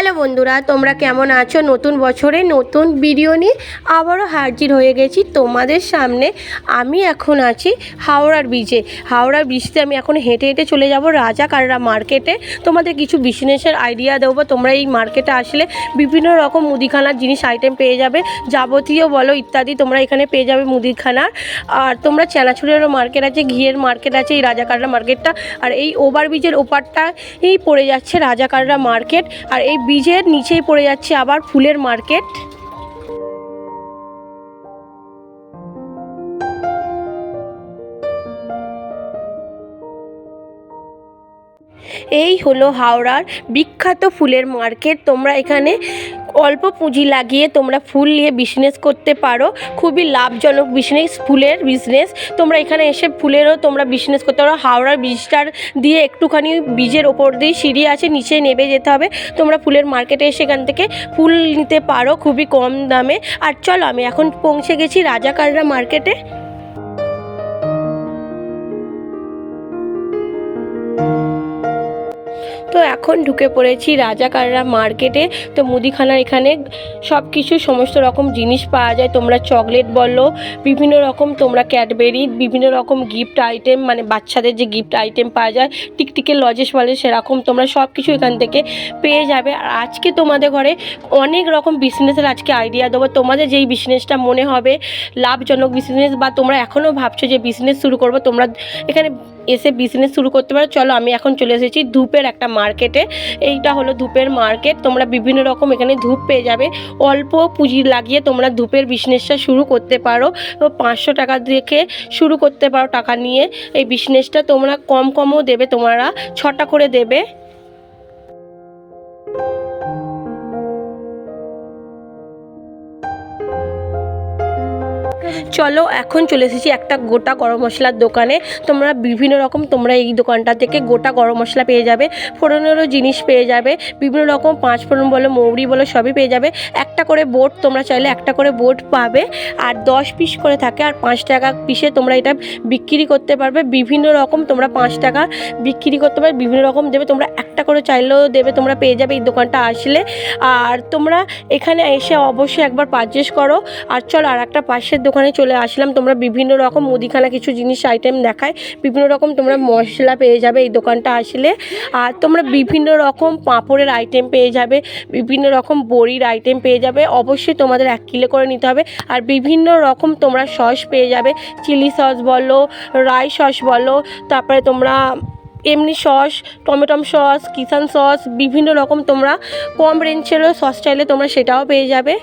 Hello বন্ধুরা, তোমরা কেমন আছো? নতুন বছরে নতুন ভিডিও নিয়ে আবারও হাজির হয়ে গেছি তোমাদের সামনে। আমি এখন আছি হাওড়ার ব্রিজে হাওড়ার ব্রিজতে আমি এখন হেঁটে হেঁটে চলে যাব রাজা কাররা মার্কেটে তোমাদের কিছু বিজনেসের আইডিয়া দেবো। তোমরা এই মার্কেটে আসলে বিভিন্ন রকম মুদিখানার জিনিস আইটেম পেয়ে যাবে। যাবতীয় বলো ইত্যাদি তোমরা এখানে পেয়ে যাবে মুদিখানার। আর তোমরা চানাচুরেরও মার্কেট আছে, ঘিয়ের মার্কেট আছে, এই রাজাকাররা মার্কেটটা আর এই ওভারব্রিজের ওপারটা এই পড়ে যাচ্ছে রাজা কাররা মার্কেট আর এই ব্রিজের নিচেই পড়ে যাচ্ছে আবার ফুলের মার্কেট। এই হলো হাওড়ার বিখ্যাত ফুলের মার্কেট। তোমরা এখানে অল্প পুঁজি লাগিয়ে তোমরা ফুল নিয়ে বিজনেস করতে পারো। খুবই লাভজনক বিজনেস ফুলের বিজনেস তোমরা এখানে এসে ফুলেরও তোমরা বিজনেস করতে পারো। হাওড়ার ব্রিজটার দিয়ে একটুখানি বীজের ওপর দিয়ে সিঁড়ি আছে, নিচে নেমে যেতে হবে। তোমরা ফুলের মার্কেটে এসে এখান থেকে ফুল নিতে পারো খুবই কম দামে। আর চলো, আমি এখন পৌঁছে গেছি রাজাকাররা মার্কেটে তো এখন ঢুকে পড়েছি রাজাকাররা মার্কেটে। তো মুদিখানার এখানে সব কিছু সমস্ত রকম জিনিস পাওয়া যায়। তোমরা চকলেট বলো, বিভিন্ন রকম তোমরা ক্যাডবেরি, বিভিন্ন রকম গিফট আইটেম মানে বাচ্চাদের যে গিফট আইটেম পাওয়া যায় টিকটিকের লজেস বলে, সেরকম তোমরা সব কিছু এখান থেকে পেয়ে যাবে। আর আজকে তোমাদের ঘরে অনেক রকম বিজনেসের আজকে আইডিয়া দেবো। তোমাদের যেই বিজনেসটা মনে হবে, লাভজনক বিজনেস বা তোমরা এখনও ভাবছ যে বিজনেস শুরু করব, তোমরা এখানে এসে বিজনেস শুরু করতে পারো। চলো, আমি এখন চলে এসেছি ধূপের একটা মার্কেটে এইটা হলো ধূপের মার্কেট তোমরা বিভিন্ন রকম এখানে ধূপ পেয়ে যাবে। অল্প পুঁজি লাগিয়ে তোমরা ধূপের বিজনেসটা শুরু করতে পারো। পাঁচশো টাকা থেকে শুরু করতে পারো টাকা নিয়ে। এই বিজনেসটা তোমরা কম কমও দেবে, তোমরা ছটা করে দেবে। চলো, এখন চলে এসেছি একটা গোটা গরম মশলার দোকানে। তোমরা বিভিন্ন রকম, তোমরা এই দোকানটা থেকে গোটা গরম মশলা পেয়ে যাবে, ফোড়নেরও জিনিস পেয়ে যাবে, বিভিন্ন রকম পাঁচ ফোড়ন বলো, মৌরি বলো, সবই পেয়ে যাবে। একটা করে বোট তোমরা চাইলে একটা করে বোট পাবে, আর দশ পিস করে থাকে, আর পাঁচ টাকা পিসে তোমরা এটা বিক্রি করতে পারবে। বিভিন্ন রকম তোমরা পাঁচ টাকা বিক্রি করতে পারবে, বিভিন্ন রকম দেবে, তোমরা একটা করে চাইলেও দেবে, তোমরা পেয়ে যাবে এই দোকানটা আসলে। আর তোমরা এখানে এসে অবশ্যই একবার পারচেস করো। আর চল আর একটা পাশের দোকানে চলে আসলাম। তোমরা বিভিন্ন রকম মুদিখানা কিছু জিনিস আইটেম দেখায়। বিভিন্ন রকম তোমরা মশলা পেয়ে যাবে এই দোকানটা আসলে। আর তোমরা বিভিন্ন রকম পাঁপড়ের আইটেম পেয়ে যাবে, বিভিন্ন রকম বড়ির আইটেম পেয়ে যাবে। অবশ্যই তোমাদের এক কিলো করে নিতে হবে। আর বিভিন্ন রকম তোমরা সস পেয়ে যাবে। চিলি সস বলো রাই সস বলো, তারপরে তোমরা এমনি sauce, tomato sauce Kissan sauce, বিভিন্ন রকম তোমরা কম রেঞ্জেরও সস চাইলে তোমরা সেটাও পেয়ে যাবে।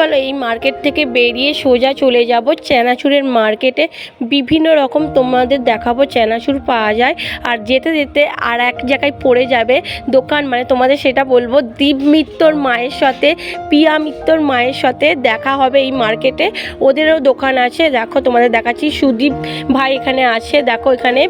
চলো এই মার্কেট থেকে বেরিয়ে সোজা চলে যাব। চেনাচুরের মার্কেটে বিভিন্ন রকম তোমাদের দেখাবো, চেনাচুর পাওয়া যায়। আর যেতে যেতে আর এক জায়গায় পড়ে যাবে দোকান মানে তোমাদের সেটা বলব, দীপ মিত্তর মায়ের সাথে, পিয়া মিত্তর মায়ের সাথে দেখা হবে এই মার্কেটে। ওদেরও দোকান আছে, দেখো তোমাদের দেখাচ্ছি, সুদীপ ভাই এখানে আছে, দেখো এখানে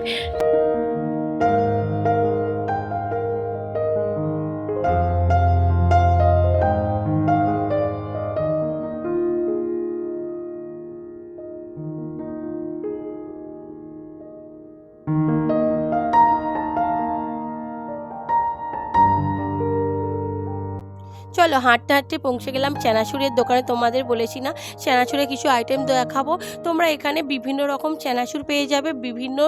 চলো, হাঁটতে হাঁটতে পৌঁছে গেলাম চেনাচুরের দোকানে। তোমাদের বলেছি না, চেনাচুরে কিছু আইটেম দেখাবো। তোমরা এখানে বিভিন্ন রকম চেনাচুর পেয়ে যাবে, বিভিন্ন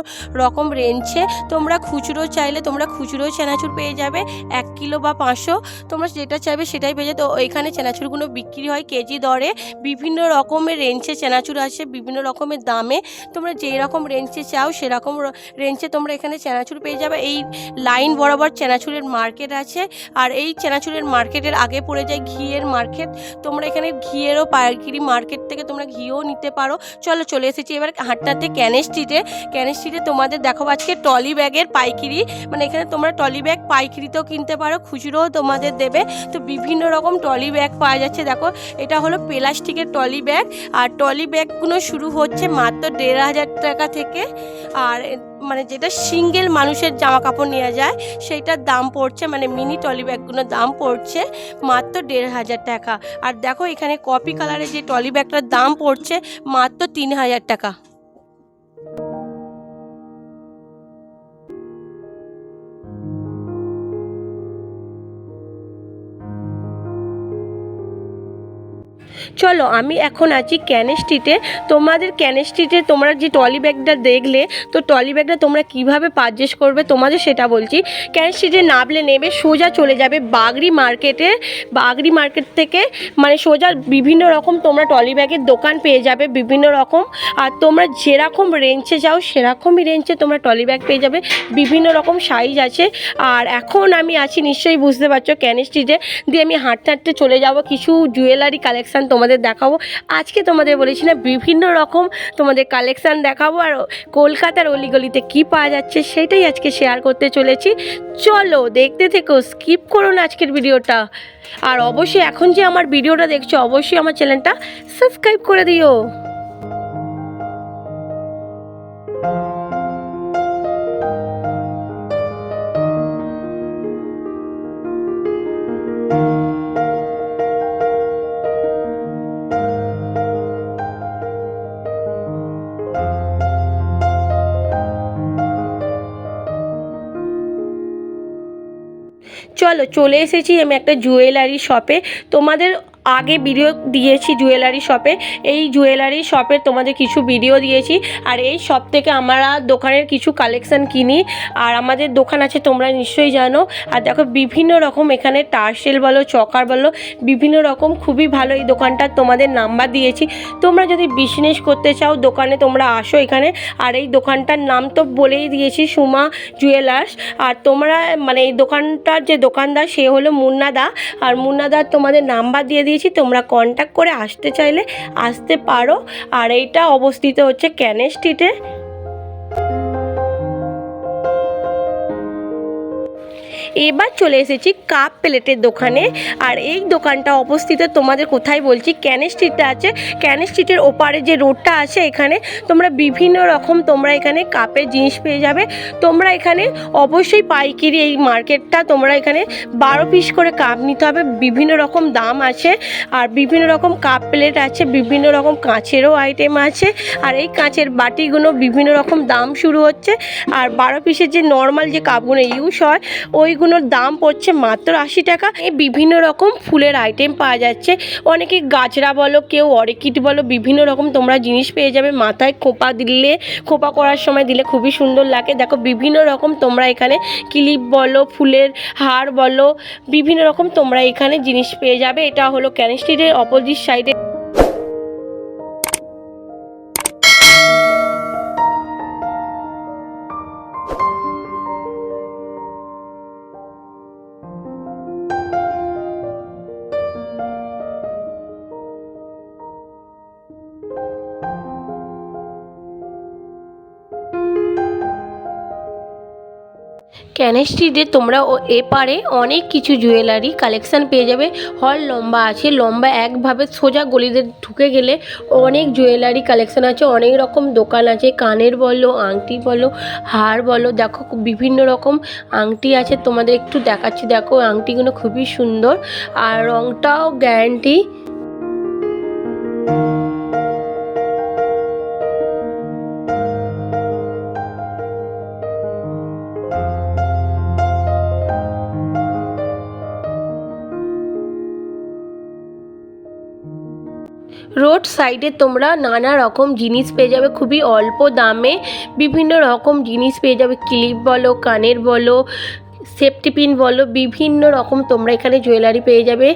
রকম রেঞ্জে তোমরা খুচরো চাইলে তোমরা খুচরো চেনাচুর পেয়ে যাবে, এক কিলো বা পাঁচশো। তোমরা যেটা চাইবে সেটাই পেয়ে যাবে। তো এখানে চেনাচুরগুলো বিক্রি হয় কেজি দরে। বিভিন্ন রকমের রেঞ্জে চেনাচুর আছে বিভিন্ন রকমের দামে। তোমরা যেই রকম রেঞ্জে চাও, সেরকম রেঞ্জে তোমরা এখানে চেনাচুর পেয়ে যাবে। এই লাইন বরাবর চেনাচুরের মার্কেট আছে। আর এই চেনাচুরের মার্কেটের আগে পড়ে যায় ঘিয়ের মার্কেট, তোমরা এখানে ঘিয়েরও পাইকারি মার্কেট থেকে তোমরা ঘিও নিতে পারো। চলো চলে এসেছি এবার হাটটাতে ক্যানেস স্ট্রিটে। ক্যানেস স্ট্রিটে তোমাদের দেখো আজকে টলি ব্যাগের পাইকারি। মানে এখানে তোমরা টলি ব্যাগ পাইকারিতেও কিনতে পারো, খুচরোও তোমাদের দেবে। তো বিভিন্ন রকম টলি ব্যাগ পাওয়া যাচ্ছে। দেখো, এটা হলো প্লাস্টিকের টলি ব্যাগ। আর টলি ব্যাগগুলো শুরু হচ্ছে মাত্র দেড় হাজার টাকা থেকে। আর মানে যেটা সিঙ্গেল মানুষের জামা কাপড় নেওয়া যায়, সেইটার দাম পড়ছে মানে মিনি টলি ব্যাগগুলোর দাম পড়ছে মাত্র দেড় হাজার টাকা। আর দেখো এখানে কপি কালারের যে টলি ব্যাগটার দাম পড়ছে মাত্র তিন হাজার টাকা। চলো আমি এখন আছি ক্যানে স্ট্রিটে তোমাদের ক্যানে স্ট্রিটে তোমরা যে টলি ব্যাগটা দেখলে, তো টলি ব্যাগটা তোমরা কীভাবে পারচেস করবে তোমাদের সেটা বলছি। ক্যানে স্ট্রিটে নামলে নেবে, সোজা চলে যাবে বাগরি মার্কেটে বাগরি মার্কেট থেকে মানে সোজা বিভিন্ন রকম তোমরা টলি ব্যাগের দোকান পেয়ে যাবে, বিভিন্ন রকম। আর তোমরা যেরকম রেঞ্জে যাও, সেরকমই রেঞ্জে তোমরা টলি ব্যাগ পেয়ে যাবে। বিভিন্ন রকম সাইজ আছে। আর এখন আমি আছি, নিশ্চয়ই বুঝতে পারছ ক্যানে স্ট্রিটে দিয়ে আমি হাঁটতে হাঁটতে চলে যাব। কিছু জুয়েলারি কালেকশান তোমাদের দেখাবো। আজকে তোমাদের বলেছি না, বিভিন্ন রকম তোমাদের কালেকশান দেখাবো আর কলকাতার অলিগলিতে কি পাওয়া যাচ্ছে সেটাই আজকে শেয়ার করতে চলেছি। চলো দেখতে থেকো স্কিপ করো না আজকের ভিডিওটা। আর অবশ্যই এখন যে আমার ভিডিওটা দেখছ, অবশ্যই আমার চ্যানেলটা সাবস্ক্রাইব করে দিও। চলো চলে এসেছি আমি একটা জুয়েলারি শপে তোমাদের আগে ভিডিও দিয়েছি জুয়েলারি শপে এই জুয়েলারি শপের তোমাদের কিছু ভিডিও দিয়েছি। আর এই শপ থেকে আমরা দোকানের কিছু কালেকশান কিনি। আর আমাদের দোকান আছে, তোমরা নিশ্চয়ই জানো। আর দেখো, বিভিন্ন রকম এখানে টার্সেল বলো, চকার বলো, বিভিন্ন রকম খুবই ভালো এই দোকানটার তোমাদের নাম্বার দিয়েছি। তোমরা যদি বিজনেস করতে চাও, দোকানে তোমরা আসো এখানে। আর এই দোকানটার নাম তো বলেই দিয়েছি, সুমা জুয়েলার্স আর তোমরা মানে এই দোকানটার যে দোকানদার, সে হলো মুন্নাদা আর মুন্নাদার তোমাদের নাম্বার দিয়ে দিয়েছি তোমরা কন্ট্যাক্ট করে আসতে চাইলে আসতে পারো। আর এইটা অবস্থিত হচ্ছে ক্যানে স্ট্রিটে এবার চলে এসেছি কাপ প্লেটের দোকানে। আর এই দোকানটা অবস্থিত তোমাদের কোথায় বলছি? ক্যানে স্ট্রিটে আছে। ক্যানে স্ট্রিটের ওপারে যে রোডটা আছে এখানে তোমরা বিভিন্ন রকম তোমরা এখানে কাপের জিনিস পেয়ে যাবে। তোমরা এখানে অবশ্যই পাইকারি এই মার্কেটটা তোমরা এখানে বারো পিস করে কাপ নিতে হবে। বিভিন্ন রকম দাম আছে আর বিভিন্ন রকম কাপ প্লেট আছে, বিভিন্ন রকম কাঁচেরও আইটেম আছে। আর এই কাঁচের বাটিগুলো বিভিন্ন রকম দাম শুরু হচ্ছে। আর বারো পিসের যে নর্মাল যে কাপগুলো ইউজ হয় ওইগুলোর দাম পড়ছে মাত্র আশি টাকা। বিভিন্ন রকম ফুলের আইটেম পাওয়া যাচ্ছে। অনেকে গাছরা বলো, কেউ অর্কিড বলো, বিভিন্ন রকম তোমরা জিনিস পেয়ে যাবে। মাথায় খোপা দিলে, খোপা করার সময় দিলে খুবই সুন্দর লাগে। দেখো, বিভিন্ন রকম তোমরা এখানে ক্লিপ বলো, ফুলের হার বলো, বিভিন্ন রকম তোমরা এখানে জিনিস পেয়ে যাবে। এটা হলো ক্যান স্ট্রিটের অপোজিট সাইডে ক্যানে তোমরা ও এপারে অনেক কিছু জুয়েলারি কালেকশান পেয়ে যাবে। হল লম্বা আছে, লম্বা একভাবে সোজা গলিতে ঢুকে গেলে অনেক জুয়েলারি কালেকশান আছে, অনেক রকম দোকান আছে। কানের বলো, আংটি বলো, হার বলো, দেখো বিভিন্ন রকম আংটি আছে। তোমাদের একটু দেখাচ্ছি, দেখো আংটিগুলো খুবই সুন্দর। আর রংটাও গ্যারান্টি সাইডে তোমরা নানা রকম জিনিস পেয়ে যাবে, খুবই অল্প দামে বিভিন্ন রকম জিনিস পেয়ে যাবে। ক্লিপ বলো, কানের বলো, সেফটি পিন বলো, বিভিন্ন রকম তোমরা এখানে জুয়েলারি পেয়ে যাবে।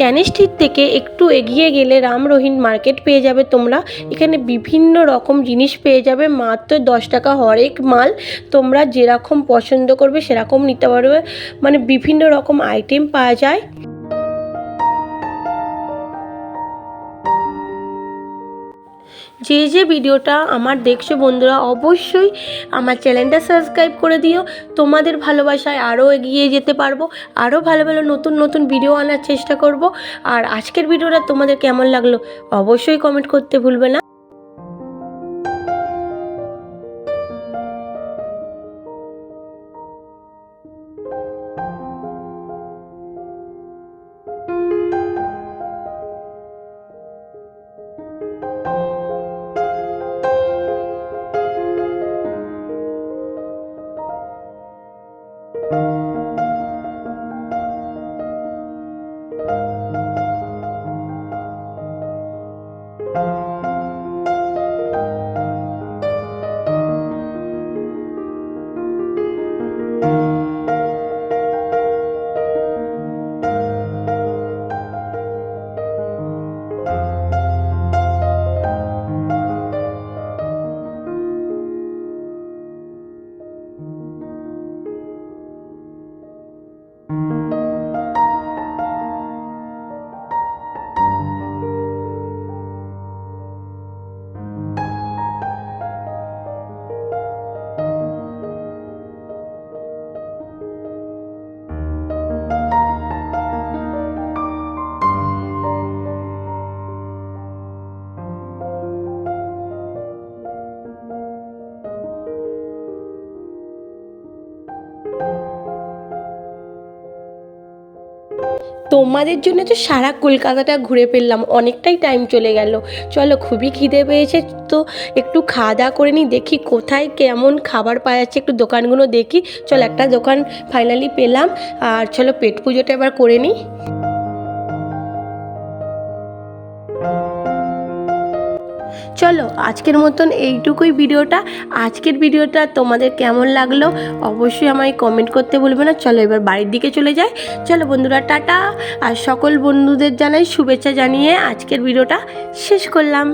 ক্যানিস স্ট্রিট থেকে একটু এগিয়ে গেলে রাম রহিন মার্কেট পেয়ে যাবে তোমরা। এখানে বিভিন্ন রকম জিনিস পেয়ে যাবে, মাত্র দশ টাকা হরেক মাল। তোমরা যেরকম পছন্দ করবে সেরকম নিতে পারবে। মানে বিভিন্ন রকম আইটেম পাওয়া যায়। যে যে ভিডিওটা আমার দেখছ বন্ধুরা, অবশ্যই আমার চ্যানেলটা সাবস্ক্রাইব করে দিও। তোমাদের ভালোবাসায় আরও এগিয়ে যেতে পারব, আরও ভালো ভালো নতুন নতুন ভিডিও আনার চেষ্টা করব। আর আজকের ভিডিওটা তোমাদের কেমন লাগল, অবশ্যই কমেন্ট করতে ভুলবে না। তোমাদের জন্য তো সারা কলকাতাটা ঘুরে ফেললাম অনেকটাই টাইম চলে গেল। চলো, খুবই খিদে পেয়েছে, তো একটু খাওয়া দাওয়া করে নিই, দেখি কোথায় কেমন খাবার পাওয়া যাচ্ছে, একটু দোকানগুলো দেখি। চলো, একটা দোকান ফাইনালি পেলাম, আর চলো, পেট পুজোটা এবার করে নিই। চলো আজকের মতন এইটুকুই ভিডিওটা। আজকের ভিডিওটা তোমাদের কেমন লাগল অবশ্যই আমায় কমেন্ট করতে বলবে না। চলো এবার বাড়ির দিকে চলে যাই। চলো বন্ধুরা, টাটা। আর সকল বন্ধুদের জানাই শুভেচ্ছা জানিয়ে আজকের ভিডিওটা শেষ করলাম।